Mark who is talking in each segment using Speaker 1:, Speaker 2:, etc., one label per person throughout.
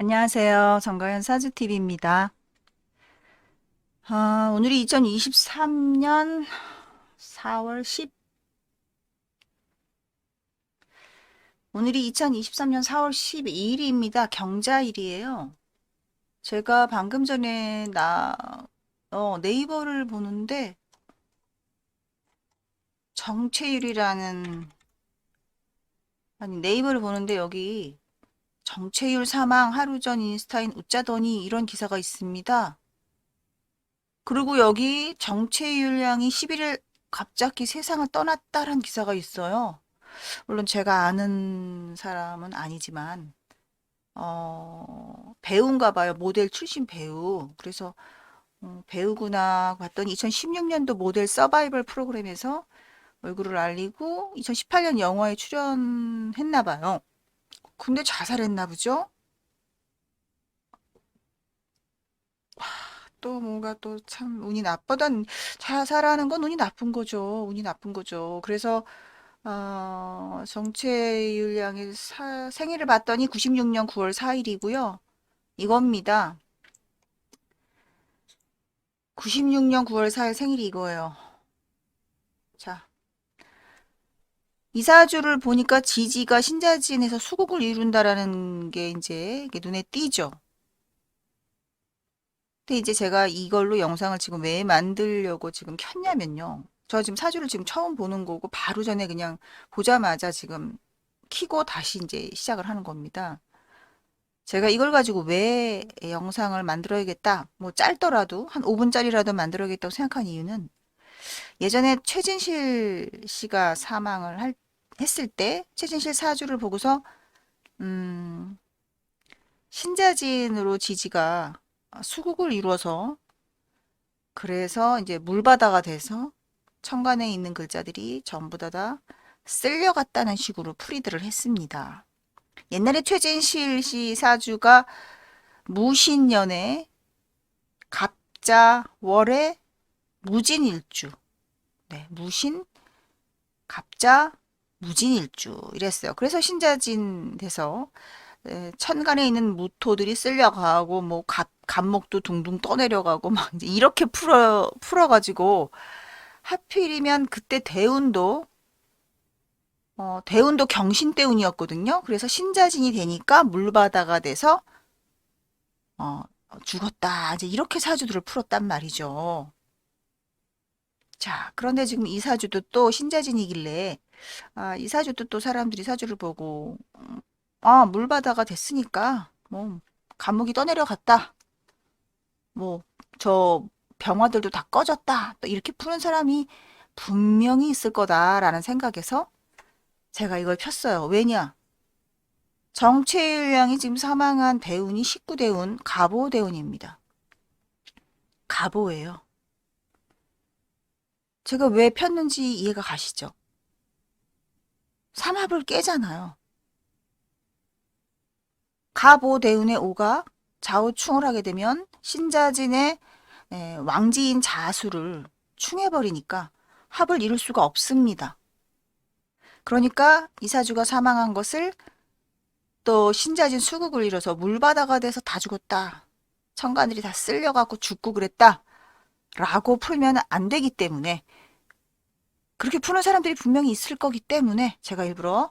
Speaker 1: 안녕하세요. 정가연 사주TV입니다. 아, 오늘이 2023년 4월 10, 오늘이 2023년 4월 12일입니다. 경자일이에요. 제가 방금 전에 나, 어, 네이버를 보는데, 정체율이라는, 아니, 네이버를 보는데 여기 정체율 사망 하루 전 인스타인 웃자더니 이런 기사가 있습니다. 그리고 여기 정체율 양이 11일 갑자기 세상을 떠났다라는 기사가 있어요. 물론 제가 아는 사람은 아니지만 어, 배우인가 봐요. 모델 출신 배우. 그래서 어, 배우구나 봤더니 2016년도 모델 서바이벌 프로그램에서 얼굴을 알리고 2018년 영화에 출연했나 봐요. 근데 자살했나 보죠? 또 뭔가 또 참 운이 나쁘단 자살하는 건 운이 나쁜 거죠. 운이 나쁜 거죠. 그래서 어, 정채율 양의 사- 생일을 봤더니 96년 9월 4일이고요. 이겁니다. 96년 9월 4일 생일이 이거예요. 자, 이사주를 보니까 지지가 신자진에서 수국을 이룬다라는 게 이제 눈에 띄죠. 근데 이제 제가 이걸로 영상을 지금 왜 만들려고 지금 켰냐면요. 저 지금 사주를 지금 처음 보는 거고 바로 전에 그냥 보자마자 지금 키고 다시 이제 시작을 하는 겁니다. 제가 이걸 가지고 왜 영상을 만들어야겠다. 뭐 짧더라도 한 5분짜리라도 만들어야겠다고 생각한 이유는 예전에 최진실 씨가 사망을 할, 했을 때 최진실 사주를 보고서 음, 신자진으로 지지가 수국을 이루어서 그래서 이제 물바다가 돼서 천간에 있는 글자들이 전부 다 다 쓸려갔다는 식으로 풀이들을 했습니다. 옛날에 최진실 씨 사주가 무신년에 갑자 월에 무진일주 네, 무신 갑자 무진일주 이랬어요. 그래서 신자진 돼서 에, 천간에 있는 무토들이 쓸려가고 뭐 갑, 갑목도 둥둥 떠내려가고 막 이렇게 풀어 풀어가지고 하필이면 그때 대운도 어, 대운도 경신대운이었거든요. 그래서 신자진이 되니까 물바다가 돼서 어, 죽었다. 이제 이렇게 사주들을 풀었단 말이죠. 자, 그런데 지금 이 사주도 또 신자진이길래 아, 이 사주도 또 사람들이 사주를 보고 음, 아, 물바다가 됐으니까 뭐 감옥이 떠내려갔다. 뭐 저 병화들도 다 꺼졌다. 또 이렇게 푸는 사람이 분명히 있을 거다라는 생각에서 제가 이걸 폈어요. 왜냐? 정채율 양이 지금 사망한 대운이 19대운 갑오대운입니다. 갑오예요. 제가 왜 폈는지 이해가 가시죠? 삼합을 깨잖아요. 갑오대운의 오가 좌우충을 하게 되면 신자진의 에, 왕지인 자수를 충해버리니까 합을 이룰 수가 없습니다. 그러니까 이사주가 사망한 것을 또 신자진 수국을 이뤄서 물바다가 돼서 다 죽었다. 천간들이 다 쓸려갖고 죽고 그랬다. 라고 풀면 안 되기 때문에 그렇게 푸는 사람들이 분명히 있을 거기 때문에 제가 일부러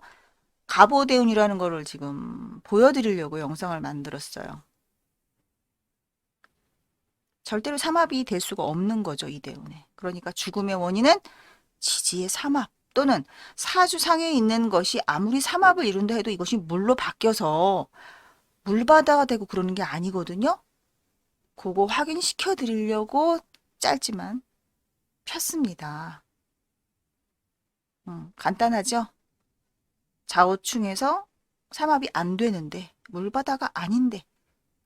Speaker 1: 갑오대운이라는 거를 지금 보여드리려고 영상을 만들었어요. 절대로 삼합이 될 수가 없는 거죠, 이 대운에. 그러니까 죽음의 원인은 지지의 삼합 또는 사주상에 있는 것이 아무리 삼합을 이룬다 해도 이것이 물로 바뀌어서 물바다가 되고 그러는 게 아니거든요. 그거 확인시켜 드리려고 짧지만 폈습니다. 음, 간단하죠? 좌우충에서 삼합이 안 되는데 물바다가 아닌데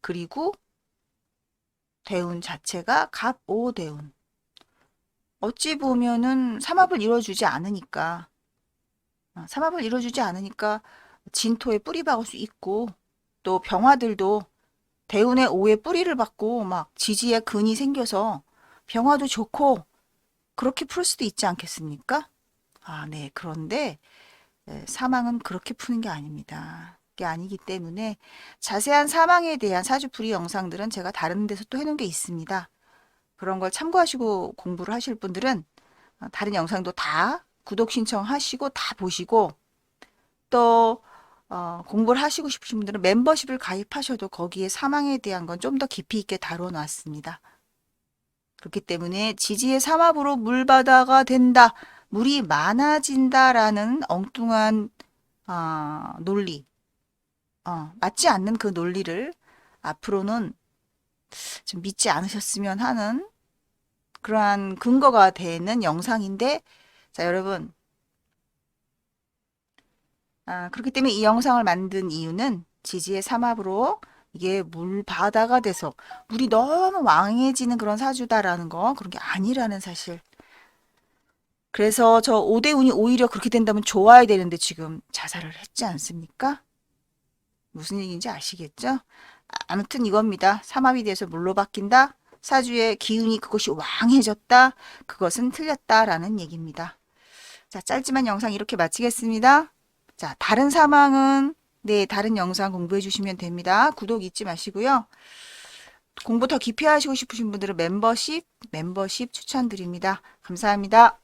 Speaker 1: 그리고 대운 자체가 갑오대운 어찌 보면은 삼합을 이뤄주지 않으니까 어, 삼합을 이뤄주지 않으니까 진토에 뿌리 박을 수 있고 또 병화들도 대운의 오에 뿌리를 받고 막 지지에 근이 생겨서 병화도 좋고 그렇게 풀 수도 있지 않겠습니까? 아, 네. 그런데 에, 사망은 그렇게 푸는 게 아닙니다. 게 아니기 때문에 자세한 사망에 대한 사주풀이 영상들은 제가 다른 데서 또 해놓은 게 있습니다. 그런 걸 참고하시고 공부를 하실 분들은 어, 다른 영상도 다 구독 신청하시고 다 보시고 또 어, 공부를 하시고 싶으신 분들은 멤버십을 가입하셔도 거기에 사망에 대한 건 좀 더 깊이 있게 다뤄놨습니다. 그렇기 때문에 지지의 삼합으로 물바다가 된다, 물이 많아진다라는 엉뚱한 아, 논리, 어, 맞지 않는 그 논리를 앞으로는 좀 믿지 않으셨으면 하는 그러한 근거가 되는 영상인데, 자, 여러분. 아, 그렇기 때문에 이 영상을 만든 이유는 지지의 삼합으로 이게 물 바다가 돼서 물이 너무 왕해지는 그런 사주다라는 거, 그런 게 아니라는 사실. 그래서 저 오대운이 오히려 그렇게 된다면 좋아야 되는데 지금 자살을 했지 않습니까? 무슨 얘기인지 아시겠죠? 아, 아무튼 이겁니다. 삼합이 돼서 물로 바뀐다. 사주의 기운이 그것이 왕해졌다. 그것은 틀렸다라는 얘기입니다. 자, 짧지만 영상 이렇게 마치겠습니다. 자, 다른 사망은 네, 다른 영상 공부해 주시면 됩니다. 구독 잊지 마시고요. 공부 더 깊이 하시고 싶으신 분들은 멤버십, 멤버십 추천드립니다. 감사합니다.